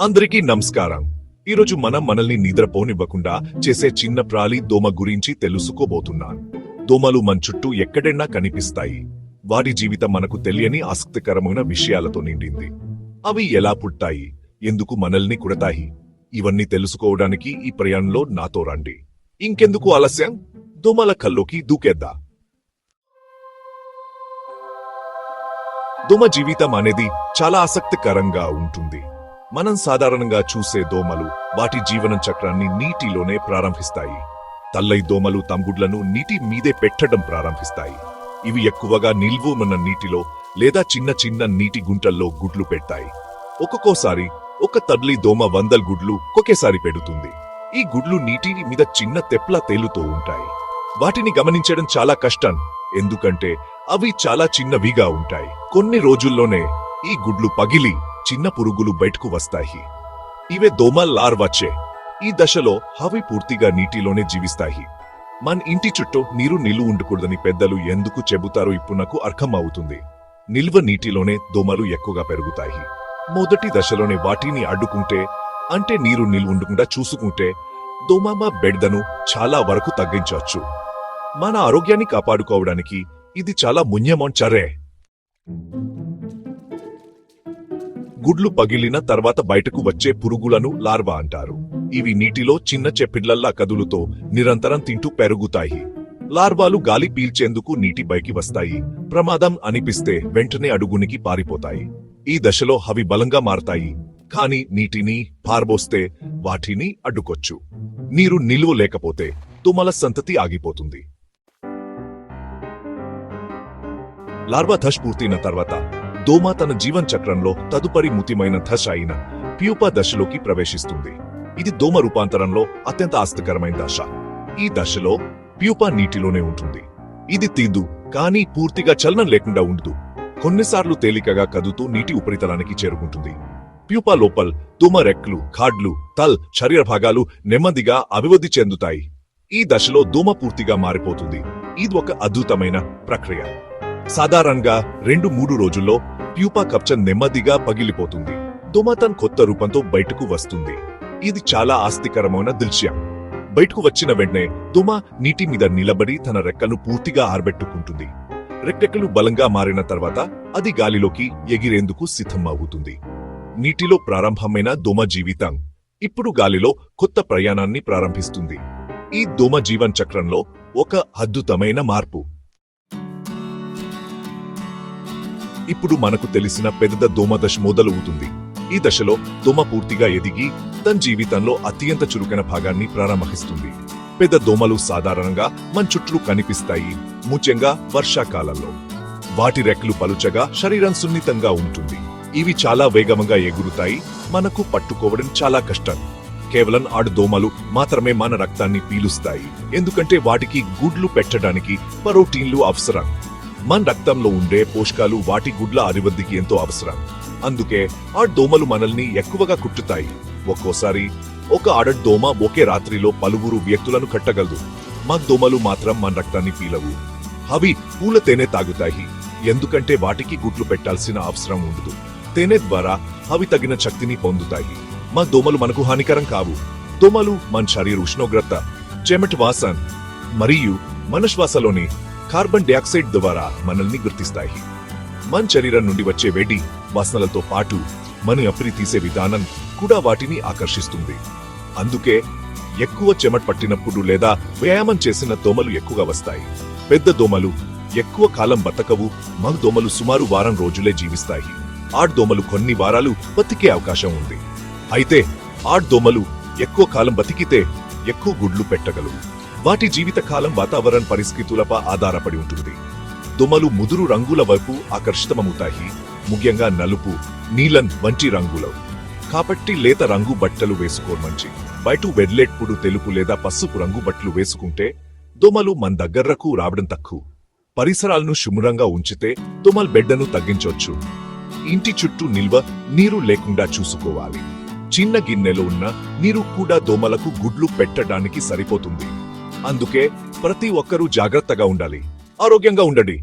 అందరికీ నమస్కారం. ఈరోజు మనం మనల్ని నిద్రపోనివ్వకుండా చేసే చిన్న ప్రాలి దోమ గురించి తెలుసుకోబోతున్నాను దోమలు మన చుట్టూ ఎక్కడైనా కనిపిస్తాయి. వాటి జీవితం మనకు తెలియని ఆసక్తికరమైన విషయాలతో నిండింది. అవి ఎలా పుట్టాయి? ఎందుకు మనల్ని కుడతాయి? ఇవన్నీ తెలుసుకోవడానికి ఈ ప్రయాణంలో నాతో రండి. ఇంకెందుకు ఆలస్యం? దోమల కల్లోకి దూకేద్దా. దోమ జీవితం అనేది చాలా ఆసక్తికరంగా ఉంటుంది. మనం సాధారణంగా చూసే దోమలు వాటి జీవన చక్రాన్ని నీటిలోనే ప్రారంభిస్తాయి. తల్లై దోమలు తమ్గుడ్లను నీటి మీదే పెట్టడం ప్రారంభిస్తాయి. ఇవి ఎక్కువగా నిల్వమన్న నీటిలో లేదా చిన్న చిన్న నీటి గుంటల్లో గుడ్లు పెడతాయి. ఒక్కొక్కసారి ఒక తల్లి దోమ వందల గుడ్లు ఒకేసారి పెడుతుంది. ఈ గుడ్లు నీటి మీద చిన్న తెప్ల తేలుతూ ఉంటాయి. వాటిని గమనించడం చాలా కష్టం. ఎందుకంటే అవి చాలా చిన్నవిగా ఉంటాయి. కొన్ని రోజుల్లోనే ఈ గుడ్లు పగిలి చిన్న పురుగులు బయటకు వస్తాయి. ఇవే దోమ లార్వచ్చే ఈ దశలో అవి పూర్తిగా నీటిలోనే జీవిస్తాయి. మన ఇంటి చుట్టూ నీరు నిలువ ఉండకూడదని పెద్దలు ఎందుకు చెబుతారో ఇప్పుడు నాకు అర్థం అవుతుంది నిల్వ నీటిలోనే దోమలు ఎక్కువగా పెరుగుతాయి. మొదటి దశలోనే వాటిని అడ్డుకుంటే అంటే నీరు నిల్వ ఉండకుండా చూసుకుంటే దోమ బెడ్దను చాలా వరకు తగ్గించవచ్చు. మన ఆరోగ్యాన్ని కాపాడుకోవడానికి ఇది చాలా మున్యమం చరే. గుడ్లు పగిలిన తర్వాత బయటకు వచ్చే పురుగులను లార్వా అంటారు. ఇవి నీటిలో చిన్న చెప్పిళ్ళల్లా కదులుతో నిరంతరం తింటూ పెరుగుతాయి. లార్వాలు గాలి పీల్చేందుకు నీటిపైకి వస్తాయి. ప్రమాదం అనిపిస్తే వెంటనే అడుగునికి పారిపోతాయి. ఈ దశలో అవి బలంగా మారతాయి. కాని నీటిని పారబోస్తే వాటిని అడ్డుకొచ్చు. నీరు నిలువ లేకపోతే తుమల సంతతి ఆగిపోతుంది. లార్వా దశ పూర్తయిన తర్వాత దోమ తన జీవన చక్రంలో తదుపరి ముతిమైన ధష్ అయిన ప్యూపా దశలోకి ప్రవేశిస్తుంది. ఇది దోమ రూపాంతరంలో అత్యంత ఆసక్తికరమైన దశ ఈ దశలో ప్యూపా నీటిలోనే ఉంటుంది. ఇది తీదు కానీ పూర్తిగా చలనం లేకుండా ఉండదు. కొన్నిసార్లు తేలికగా కదుతూ నీటి ఉపరితలానికి చేరుకుంటుంది. ప్యూపా లోపల్ దోమ రెక్కలు ఖాడ్లు తల్ శరీర భాగాలు నెమ్మదిగా అభివృద్ధి చెందుతాయి. ఈ దశలో దోమ పూర్తిగా మారిపోతుంది. ఇది ఒక అద్భుతమైన ప్రక్రియ. సాధారణంగా రెండు మూడు రోజుల్లో ప్యూపా కప్చ నెమ్మదిగా పగిలిపోతుంది. దోమ తన కొత్త రూపంతో బయటకు వస్తుంది. ఇది చాలా ఆస్తికరమైన దృశ్యం. బయటకు వచ్చిన వెంటనే దోమ నీటి మీద నిలబడి తన రెక్కను పూర్తిగా ఆరబెట్టుకుంటుంది. రెక్కెక్కలు బలంగా మారిన తర్వాత అది గాలిలోకి ఎగిరేందుకు సిద్ధం అవుతుంది నీటిలో ప్రారంభమైన దోమ జీవితం ఇప్పుడు గాలిలో కొత్త ప్రయాణాన్ని ప్రారంభిస్తుంది. ఈ దోమ జీవన్ చక్రంలో ఒక అద్భుతమైన మార్పు. ఇప్పుడు మనకు తెలిసిన పెద్ద దోమ దశ మొదలవుతుంది. ఈ దశలో దోమ పూర్తిగా ఎదిగి తన జీవితంలో అత్యంత చురుకైన భాగాన్ని ప్రారంభిస్తుంది. పెద్ద దోమలు సాధారణంగా మన చుట్టూ కనిపిస్తాయి. ముఖ్యంగా వర్షాకాలంలో. వాటి రెక్కలు పలుచగా శరీరం సున్నితంగా ఉంటుంది. ఇవి చాలా వేగంగా ఎగురుతాయి. మనకు పట్టుకోవడం చాలా కష్టం. కేవలం ఆడు దోమలు మాత్రమే మన రక్తాన్ని పీలుస్తాయి. ఎందుకంటే వాటికి గుడ్లు పెట్టడానికి ప్రోటీన్లు అవసరం. మన రక్తంలో ఉండే పోషకాలు వాటి గుడ్ల అభివృద్ధికి ఎంతో అవసరం. అందుకే ఆ దోమలు మనల్ని ఎక్కువగా కుట్టుతాయి. ఒక్కోసారి ఒక ఆడ దోమ ఒకే రాత్రిలో పలువురు వ్యక్తులను కట్టగలదు. మా దోమలు మాత్రం మన రక్తాన్ని పీలవు. అవి పూల తేనె తాగుతాయి. ఎందుకంటే వాటికి గుడ్లు పెట్టాల్సిన అవసరం ఉండదు. తేనె ద్వారా అవి తగిన శక్తిని పొందుతాయి. మా దోమలు మనకు హానికరం కావు. దోమలు మన శరీర ఉష్ణోగ్రత చెమటి వాసన్ మరియు మన శ్వాసలోని కార్బన్ డయాక్సైడ్ ద్వారా మనల్ని గుర్తిస్తాయి. మన శరీరం నుండి వచ్చే వేడి వాసనలతో పాటు మన అప్రి తీసే విధానం కూడా వాటిని ఆకర్షిస్తుంది. అందుకే ఎక్కువ చెమట పట్టినప్పుడు లేదా వ్యాయామం చేసిన దోమలు ఎక్కువగా వస్తాయి. పెద్ద దోమలు ఎక్కువ కాలం బతకవు మగ దోమలు సుమారు వారం రోజులే జీవిస్తాయి. ఆడ్ దోమలు కొన్ని వారాలు బతికే అవకాశం ఉంది. అయితే ఆడ్ దోమలు ఎక్కువ కాలం బతికితే ఎక్కువ గుడ్లు పెట్టగలవు. వాటి జీవితకాలం వాతావరణ పరిస్థితులపై ఆధారపడి ఉంటుంది. దోమలు ముదురు రంగుల వైపు ఆకర్షితమవుతాయి. ముఖ్యంగా నలుపు నీలన్ వంటి రంగులు. కాబట్టి లేత రంగు బట్టలు వేసుకోరు మంచి. బయట వెడ్లెట్పుడు తెలుపు లేదా పసుపు రంగు బట్టలు వేసుకుంటే దోమలు మన దగ్గరకు రావడం తక్కువ. పరిసరాలను శుభ్రంగా ఉంచితే దోమల బెడ్డను తగ్గించవచ్చు. ఇంటి చుట్టూ నిల్వ నీరు లేకుండా చూసుకోవాలి. చిన్న గిన్నెలో ఉన్న నీరు కూడా దోమలకు గుడ్లు పెట్టడానికి సరిపోతుంది. అందుకే ప్రతి ఒక్కరూ జాగ్రత్తగా ఉండాలి. ఆరోగ్యంగా ఉండండి.